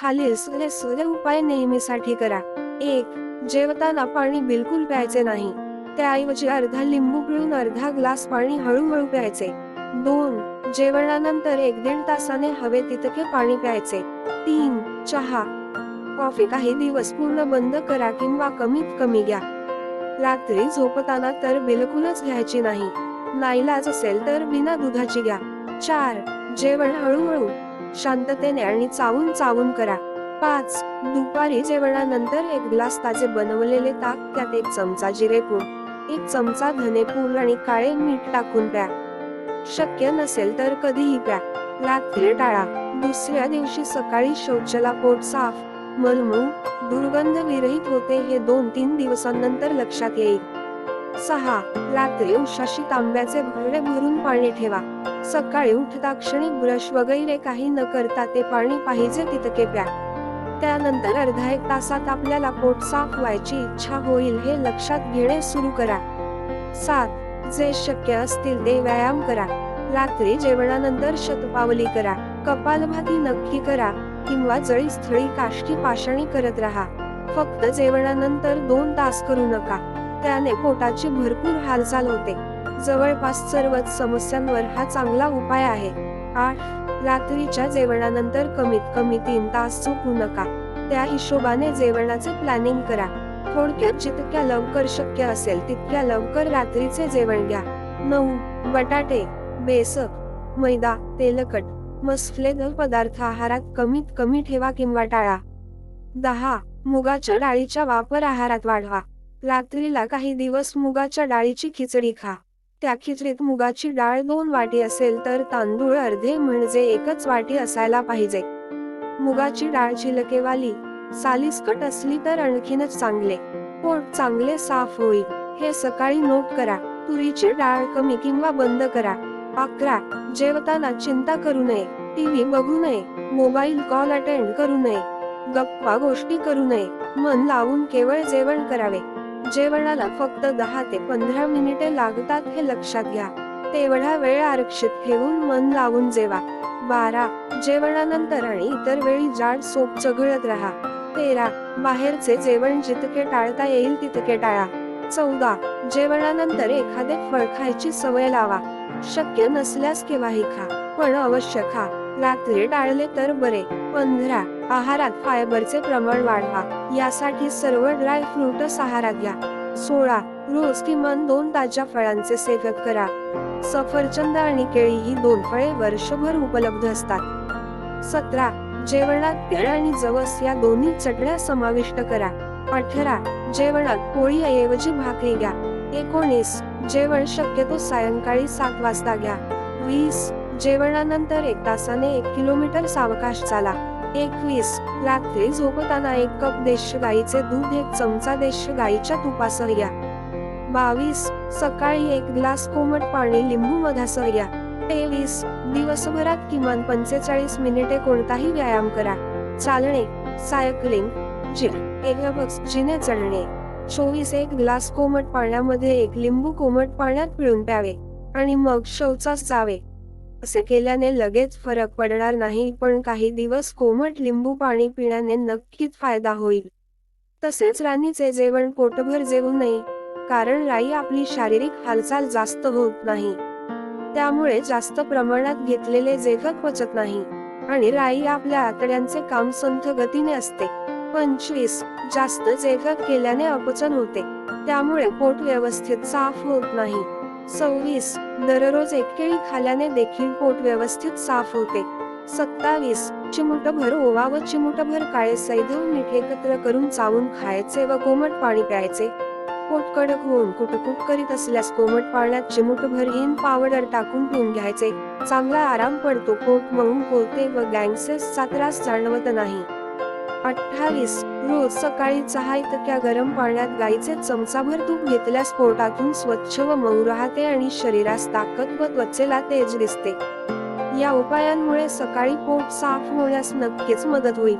खालील सुरे सुरे उपाय नेहमीसाठी करा. एक जेवताना पाणी बिलकुल प्यायचे नाही. त्याऐवजी अर्धा लिंबू पिळून अर्धा ग्लास पाणी हळूहळू प्यायचे. दोन जेवणानंतर एक दीड तासाने हवे तितके पाणी प्यायचे. तीन चहा कॉफी काही दिवस पूर्ण बंद करा किंवा कमीत कमी घ्या. रात्री झोपताना तर बिलकुलच घ्यायची नाही. नाईलाज असेल तर बिना दुधाची घ्या. चार जेवण हळूहळू शांततेने आणि चावून चावून करा. पाच दुपारी जेवणानंतर एक ग्लास ताजे बनवलेले ताक त्यात एक चमचा जिरेपूड एक चमचा धनेपूड आणि काळे मीठ टाकून प्या. शक्य नसेल तर कधीही प्या. रात्री टाळा. दुसऱ्या दिवशी सकाळी शौचाला पोट साफ. मलमू दुर्गंध विरहित होते हे दोन तीन दिवसांनंतर लक्षात येईल. सहा रात्री उशाशी तांब्याचे भरडे भरून पाणी ठेवा. सकाळी उठता क्षणिक ब्रश वगैरे काही न करता ते पाणी पाहिजे तितके प्या. त्यानंतर अर्धा एक तासात आपल्याला पोट साफ व्हायची इच्छा होईल हे लक्षात घेणे सुरू करा. सात जे शक्य असतील ते व्यायाम करा. रात्री जेवणानंतर शतपावली करा. कपालभाती नक्की करा किंवा जळी स्थळी काष्टी पाषाणी करत राहा. फक्त जेवणानंतर दोन तास करू नका. त्याने पोटाची भरपूर हालचाल होते. जवळपास सर्वच समस्यांवर हा चांगला उपाय आहे. आठ रात्रीच्या जेवणानंतर कमीत कमी तीन तास चुकू नका. त्या हिशोबाने जेवणाचे प्लॅनिंग करा. थोडक्यात जितक्या लवकर शक्य असेल तितक्या लवकर रात्रीचे जेवण घ्या. नऊ बटाटे बेसक मैदा तेलकट मसलेद पदार्थ आहारात कमीत कमी ठेवा किंवा टाळा. दहा मुगाच्या डाळीचा वापर आहारात वाढवा. रात्रीला काही दिवस मुगाच्या डाळीची खिचडी खा. त्या खिचडीत मुगाची डाळ दोन वाटी असेल तर तांदूळ अर्धे म्हणजे एकच वाटी असायला पाहिजे. मुगाची डाळ चिलकेवाली सालिसकट असली तर आणखीनच चांगले. पोट चांगले साफ होईल. हे सकाळी नोट करा. तुरीची डाळ कमी किंवा बंद करा. अकरा. जेवताना चिंता करू नये. टीव्ही बघू नये. मोबाईल कॉल अटेंड करू नये. गप्पा गोष्टी करू नये. मन लावून केवळ जेवण करावे. जेवणाला फक्त दहा ते पंधरा मिनिटे लागतात हे लक्षात घ्या. तेवढा वेळ आरक्षित ठेवून मन लावून जेवा. बारा जेवणानंतर आणि इतर वेळी जाड सोप चघळत राहा. तेरा बाहेरचे जेवण जितके टाळता येईल तितके टाळा. चौदा जेवणानंतर एखादे फळ खायची सवय लावा. शक्य नसल्यास केव्हाही खा पण अवश्य खा. रात्री टाळले तर बरे. पंधरा. आहारात फायबरचे प्रमाण वाढवा. यासाठी सर्व ड्राय फ्रूटस आहारात घ्या. सोळा. रोज किमान दोन ताज्या फळांचे सेवन करा. सफरचंद आणि केळी ही दोन फळे वर्षभर उपलब्ध असतात. सतरा. जेवणात केळ आणि जवस या दोन्ही चटण्या समाविष्ट करा. अठरा. जेवणात पोळीऐवजी भाकरी घ्या. एकोणीस. जेवण शक्यतो सायंकाळी सात वाजता घ्या. वीस. जेवणानंतर एक तासाने एक किलोमीटर सावकाश चाला. एकवीस रात्री झोपताना एक कप देश गाईचे दूध एक चमचा देश गाईच्या तुपासह घ्या बावीस. सकाळी एक ग्लास कोमट पाणी लिंबू मधासह घ्या तेवीस. दिवसभरात किमान पंचेचाळीस मिनिटे कोणताही व्यायाम करा. चालणे. सायकलिंग. जिम. एरोबिक्स जिने चढणे. चोवीस. एक ग्लास कोमट पाण्यामध्ये एक लिंबू कोमट पाण्यात पिळून प्यावे. आणि मग शौचास जावे. असे केल्याने लगेच फरक पडणार नाही पण काही दिवस कोमट लिंबू पाणी पिण्याने नक्कीच फायदा होईल. तसेच राणीचे जेवण पोटभर जेवू नये कारण राई आपली शारीरिक हालचाल जास्त होत नाही. त्यामुळे जास्त प्रमाणात घेतलेले जेवण पचत नाही आणि राई आपल्या आतड्यांचे काम संथ गतीने असते. पंचवीस जास्त जेवण केल्याने अपचन होते त्यामुळे पोट व्यवस्थित साफ होत नाही. सव्वीस. दररोज एक केळी खाल्याने देखील पोट व्यवस्थित साफ होते. सत्तावीस. चिमुटभर ओवा व चिमुटभर काळे सैदव मीठ एकत्र करून चावून खायचे व कोमट पाणी प्यायचे. पोट कडक होऊन कुटकुट करीत असल्यास कोमट पाण्यात चिमुटभर हिन पावडर टाकून पिऊन घ्यायचे. चांगला आराम पडतो पोट मळून होते व गँगसेसचा त्रास जाणवत नाही. अठ्ठावीस. रोज सकाळी चहा इतक्या गरम पाण्यात गाईचे चमचाभर तूप घेतल्यास पोटातून स्वच्छ व मऊ राहते आणि शरीरास ताकद व त्वचेला तेज दिसते. या उपायांमुळे सकाळी पोट साफ होण्यास नक्कीच मदत होईल.